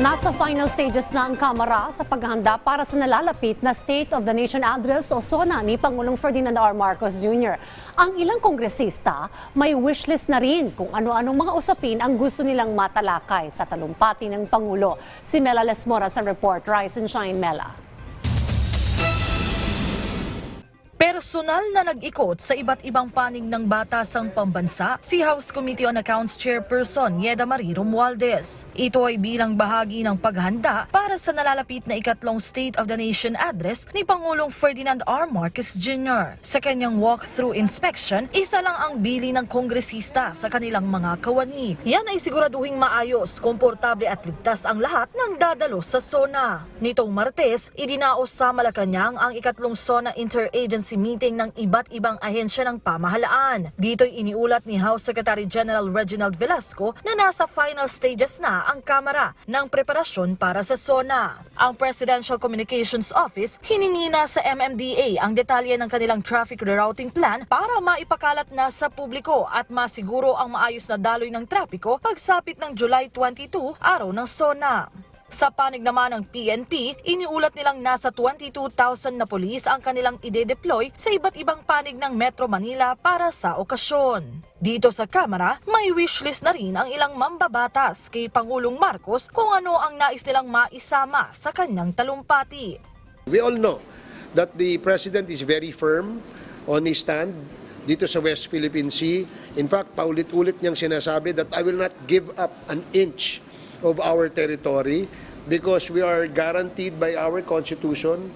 Nasa final stages na ang Kamara sa paghahanda para sa nalalapit na State of the Nation Address o SONA ni Pangulong Ferdinand R. Marcos Jr. Ang ilang kongresista may wishlist na rin kung ano-anong mga usapin ang gusto nilang matalakay sa talumpati ng Pangulo. Si Mela Lesmora sa report. Rise and Shine, Mela. Personal na nag-ikot sa iba't ibang panig ng batasang pambansa si House Committee on Accounts Chairperson Yeda Marie Romualdez. Ito ay bilang bahagi ng paghanda para sa nalalapit na ikatlong State of the Nation address ni Pangulong Ferdinand R. Marcos Jr. Sa kanyang walk-through inspection, isa lang ang bili ng kongresista sa kanilang mga kawani. Yan ay siguraduhing maayos, komportable at ligtas ang lahat ng dadalo sa SONA. Nitong Martes, idinaos sa Malacanang ang ikatlong SONA Interagency Meeting ng iba't ibang ahensya ng pamahalaan. Dito'y iniulat ni House Secretary General Reginald Velasco na nasa final stages na ang Kamara ng preparasyon para sa SONA. Ang Presidential Communications Office hiningi na sa MMDA ang detalye ng kanilang traffic rerouting plan para maipakalat na sa publiko at masiguro ang maayos na daloy ng trapiko pagsapit ng July 22, araw ng SONA. Sa panig naman ng PNP, iniulat nilang nasa 22,000 na polis ang kanilang ide-deploy sa iba't ibang panig ng Metro Manila para sa okasyon. Dito sa Kamara, may wishlist na rin ang ilang mambabatas kay Pangulong Marcos kung ano ang nais nilang maisama sa kanyang talumpati. We all know that the President is very firm on his stand dito sa West Philippine Sea. In fact, paulit-ulit niyang sinasabi that I will not give up an inch of our territory because we are guaranteed by our Constitution,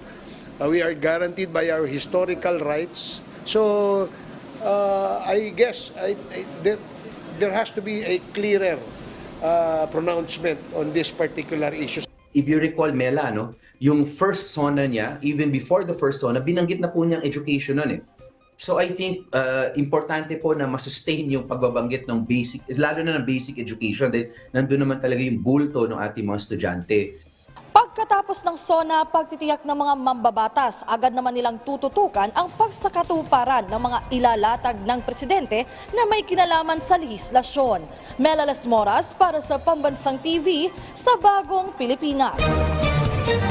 uh, we are guaranteed by our historical rights. So, uh, I guess I, I, there, there has to be a clearer uh, pronouncement on this particular issue. if you recall Mela, no, yung first sona niya, even before the first sona, binanggit na po niyang education nun eh. So I think uh, importante po na masustain yung pagbabanggit ng basic, lalo na ng basic education dahil nandun naman talaga yung bulto ng ating mga estudyante. Pagkatapos ng SONA, pagtitiyak ng mga mambabatas, agad naman nilang tututukan ang pagsakatuparan ng mga ilalatag ng presidente na may kinalaman sa lehislasyon. Melales Moras para sa Pambansang TV sa Bagong Pilipinas.